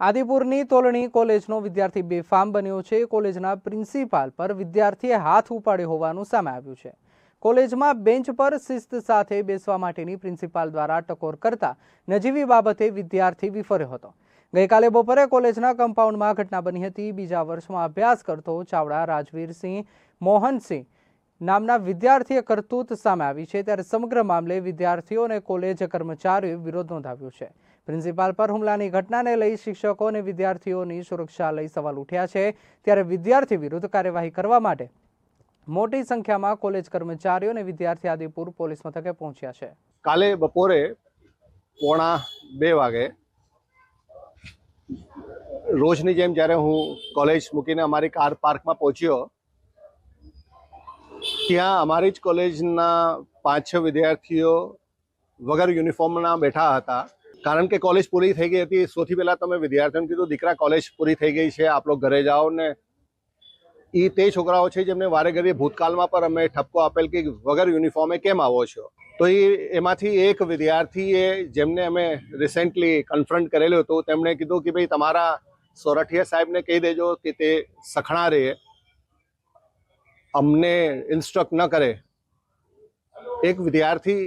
આદિપુરની તોલણી કોલેજનો વિદ્યાર્થી બેફામ બન્યો છે. કોલેજના પ્રિન્સિપાલ પર વિદ્યાર્થીએ હાથ ઉપાડ્યો હોવાનું સામે આવ્યું છે. કોલેજમાં બેન્ચ પર શિસ્ત સાથે બેસવા માટેની પ્રિન્સિપાલ દ્વારા ટકોર કરતા નજીવી બાબતે વિદ્યાર્થી વિફર્યો હતો. ગઈકાલે બપોરે કોલેજના કમ્પાઉન્ડમાં ઘટના બની હતી. બીજા વર્ષમાં અભ્યાસ કરતો ચાવડા રાજવીરસિંહ મોહનસિંહ નામના વિદ્યાર્થીએ કરતૂત સામે આવી છે ત્યારે સમગ્ર મામલે વિદ્યાર્થીઓ અને કોલેજ કર્મચારીઓએ વિરોધ નોંધાવ્યો છે. પ્રિન્સિપાલ પર હુમલાની ઘટનાને લઈ શિક્ષકો અને વિદ્યાર્થીઓની સુરક્ષા લઈ સવાલ ઉઠ્યા છે. ત્યારે વિદ્યાર્થી વિરુદ્ધ કાર્યવાહી કરવા માટે મોટી સંખ્યામાં કોલેજ કર્મચારીઓ અને વિદ્યાર્થી આદિપુર પોલીસ મથકે પહોંચ્યા છે. કાલે બપોરે પોણા બે વાગે રોજની જેમ જ્યારે હું કોલેજ મૂકીને અમારી કાર પાર્કમાં પહોંચ્યો ત્યાં અમારી જ કોલેજના પાંચ છ વિદ્યાર્થીઓ વગર યુનિફોર્મના બેઠા હતા. કારણ કે કોલેજ પૂરી થઈ ગઈ હતી, સૌથી પહેલાં તમે વિદ્યાર્થીઓને કીધું, દીકરા, કોલેજ પૂરી થઈ ગઈ છે આપ લોકો ઘરે જાઓ ને. એ તે છોકરાઓ છે જેમને વારે ઘડીએ ભૂતકાળમાં પણ અમે ઠપકો આપેલ કે વગર યુનિફોર્મે કેમ આવો છો? તો એ એમાંથી એક વિદ્યાર્થીએ જેમને અમે રિસેન્ટલી કન્ફ્રન્ટ કરેલું હતું, તેમણે કીધું કે ભાઈ, તમારા સોરઠિયા સાહેબને કહી દેજો કે તે સખણારે અમને ઇન્સ્ટ્રક્ટ ન કરે. એક વિદ્યાર્થી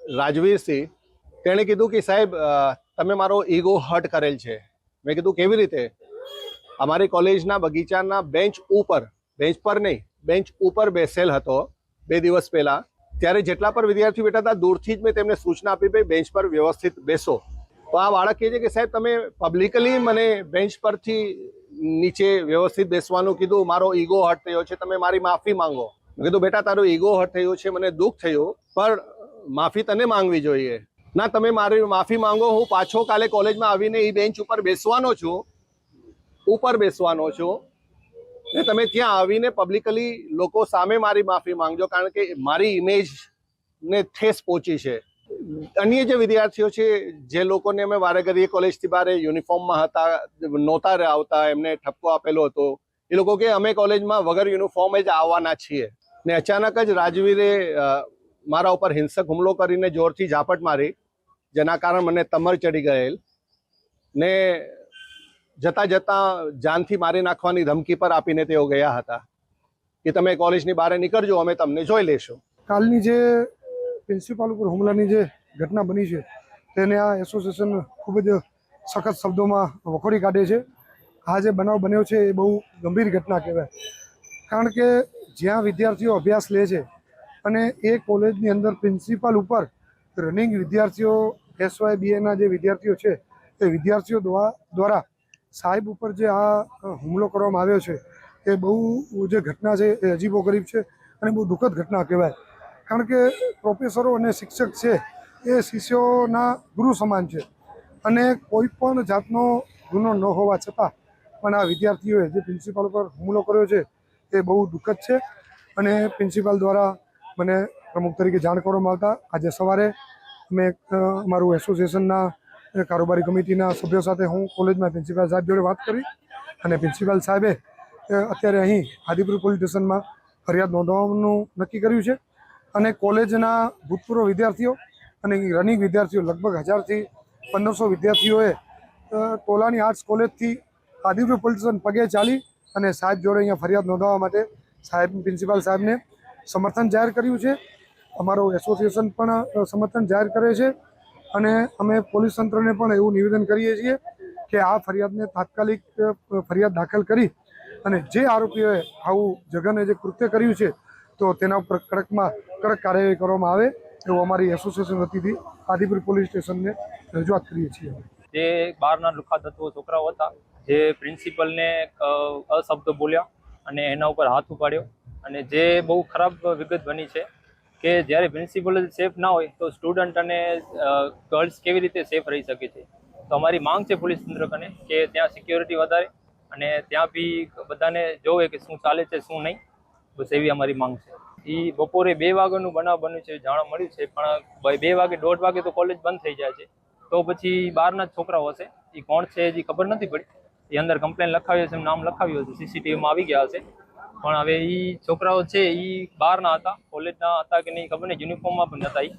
રાજવીરસિંહ તેણે કીધું કે સાહેબ તમે મારો ઈગો હર્ટ કરેલ છે. મેં કીધું, કેવી રીતે? અમારી કોલેજના બગીચાના બેન્ચ ઉપર, બેન્ચ પર નહીં, બેન્ચ ઉપર બેસેલ હતો બે દિવસ પહેલા. ત્યારે જેટલા પણ વિદ્યાર્થીઓ બેઠા હતા, દૂરથી જ મેં તેમને સૂચના આપી, ભાઈ, બેન્ચ પર વ્યવસ્થિત બેસો. તો આ બાળક કહે છે કે સાહેબ, તમે પબ્લિકલી મને બેન્ચ પરથી નીચે વ્યવસ્થિત બેસવાનું કીધું, મારો ઈગો હર્ટ થયો છે, તમે મારી માફી માંગો. મેં કીધું, બેટા, તારો ઈગો હર્ટ થયો છે, મને દુઃખ થયું, પણ માફી તને માંગવી જોઈએ. ના, તમે મારી માફી માંગો, હું પાછો કાલે કોલેજમાં આવીને એ બેન્ચ ઉપર બેસવાનો છું, ઉપર બેસવાનો છું. ને તમે ત્યાં આવીને પબ્લિકલી લોકો સામે મારી માફી માંગજો, કારણ કે મારી ઇમેજ ને ઠેસ પહોંચી છે. અન્ય જે વિદ્યાર્થીઓ છે, જે લોકોને અમે વારે ઘડીએ કોલેજથી બહાર યુનિફોર્મમાં હતા, નહોતા આવતા, એમને ઠપકો આપેલો હતો. એ લોકો કે અમે કોલેજમાં વગર યુનિફોર્મ જ આવવાના છીએ. ને અચાનક જ રાજવીરે મારા ઉપર હિંસક હુમલો કરીને જોરથી ઝાપટ મારી, જેના કારણે મને તમર ચડી ગયેલ. ને જતાં જતાં જાનથી મારી નાખવાની ધમકી પર આપીને તેઓ ગયા હતા. કે તમે કોલેજની બહાર નીકળજો, અમે તમને જોઈ લેશું કાલની જે પ્રિન્સિપાલ ઉપર હુમલાની જે ઘટના બની છે, તેને આ એસોસિએશન ખૂબ જ સખત શબ્દોમાં વખોડી કાઢે છે. આ જે બનાવ બન્યો છે, એ બહુ ગંભીર ઘટના કહેવાય. કારણ કે જ્યાં વિદ્યાર્થીઓ અભ્યાસ લે છે અને એ કોલેજની અંદર પ્રિન્સિપાલ ઉપર રનિંગ વિદ્યાર્થીઓ, એસવાય બીએના જે વિદ્યાર્થીઓ છે, એ વિદ્યાર્થીઓ દ્વા- દ્વારા સાહેબ ઉપર જે આ હુમલો કરવામાં આવ્યો છે, એ બહુ જે ઘટના છે, એ અજીબો ગરીબ છે અને બહુ દુઃખદ ઘટના કહેવાય. કારણ કે પ્રોફેસરો અને શિક્ષક છે, એ શિષ્યોના ગુરુ સમાન છે. અને કોઈ પણ જાતનો ગુનો ન હોવા છતાં પણ આ વિદ્યાર્થીઓએ જે પ્રિન્સિપાલ પર હુમલો કર્યો છે, એ બહુ દુઃખદ છે. અને પ્રિન્સિપાલ દ્વારા મને પ્રમુખ તરીકે જાણ કરવામાં આવતા આજે સવારે મેં અમારું એસોસિએશનના કારોબારી કમિટીના સભ્યો સાથે હું કોલેજમાં પ્રિન્સિપાલ સાહેબ જોડે વાત કરી અને પ્રિન્સિપાલ સાહેબે અત્યારે અહીં આદિપુર પોલીસ સ્ટેશનમાં ફરિયાદ નોંધવાનું નક્કી કર્યું છે. અને કોલેજના ભૂતપૂર્વ વિદ્યાર્થીઓ અને રનિંગ વિદ્યાર્થીઓ લગભગ હજારથી પંદરસો વિદ્યાર્થીઓએ તોલાની આર્ટ્સ કોલેજથી આદિપુર પોલીસ પગે ચાલી અને સાહેબ જોડે અહીંયા ફરિયાદ નોંધાવવા માટે સાહેબ, પ્રિન્સિપાલ સાહેબને સમર્થન જાહેર કર્યું છે. અમારો એસોસિએશન પણ સમર્થન જાહેર કરે છે અને અમે પોલીસ તંત્રને પણ એવું નિવેદન કરીએ છીએ કે આ ફરિયાદને તાત્કાલિક ફરિયાદ દાખલ કરી અને જે આરોપીઓએ આવું જઘન્ય જે કૃત્ય કર્યું છે તો તેના ઉપર કડકમાં કડક કાર્યવાહી કરવામાં આવે એવું અમારી એસોસિએશન વતીથી આદિપુર પોલીસ સ્ટેશનને રજૂઆત કરીએ છીએ. જે બહારના લુખા તત્વો છોકરાઓ હતા, જે પ્રિન્સિપલને અશબ્દ બોલ્યા અને એના ઉપર હાથ ઉપાડ્યો અને જે બહુ ખરાબ વિગત બની છે કે જ્યારે પ્રિન્સિપલ સેફ ના હોય તો સ્ટુડન્ટ અને ગર્લ્સ કેવી રીતે સેફ રહી શકે છે? તો અમારી માંગ છે પોલીસ તંત્ર કે ત્યાં સિક્યોરિટી વધારે અને ત્યાં બી બધાને જોવે કે શું ચાલે છે, શું નહીં. બસ એવી અમારી માંગ છે. એ બપોરે બે વાગ્યાનું બનાવ બન્યું છે, જાણવા મળ્યું છે, પણ બે વાગે, દોઢ વાગે તો કોલેજ બંધ થઈ જાય છે. તો પછી બહારના જ છોકરાઓ હશે. એ કોણ છે હજી ખબર નથી પડી. એ અંદર કમ્પ્લેન લખાવ્યો છે નામ લખાવ્યું હતું સીસીટીવીમાં આવી ગયા હશે. પણ હવે એ છોકરાઓ છે એ બહારના હતા કોલેજના હતા કે નહીં ખબર નહીં યુનિફોર્મમાં પણ હતા ઈ.